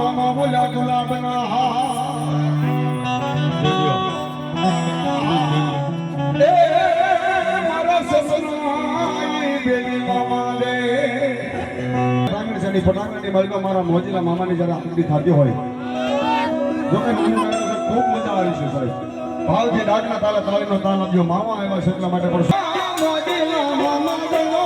મામા બોલ્યા ગુલાબના હા એ મારા સસરાની બેની મામા રે પટાંગણી પટાંગણી મારી મારા મોજીલા મામાની જરા આંગળી થતી હોય જો કે નાની નાની વખત ખૂબ મજા આવી છે સાહેબ ભાવથી ડાકના તાલે તાળીનો તાલ આપ્યો મામા આવ્યા છે એટલા માટે પણ મામા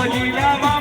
Bolívar.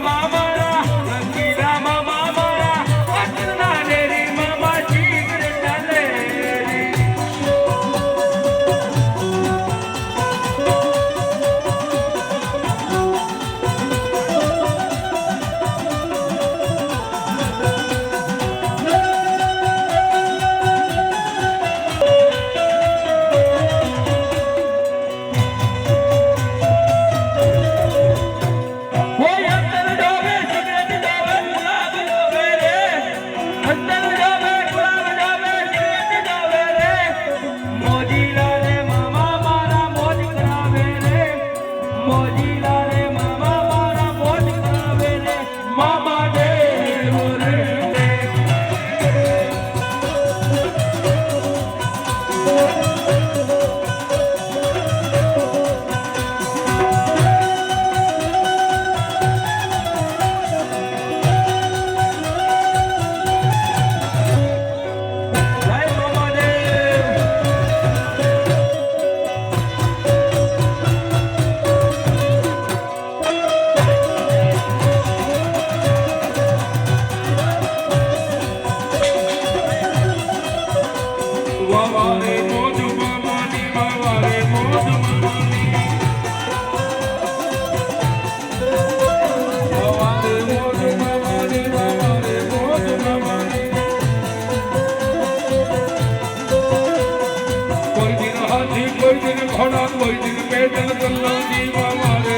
மோகனம் போயிட்டு பேட்டன் சொல்லி மாமாவே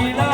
મોજીલા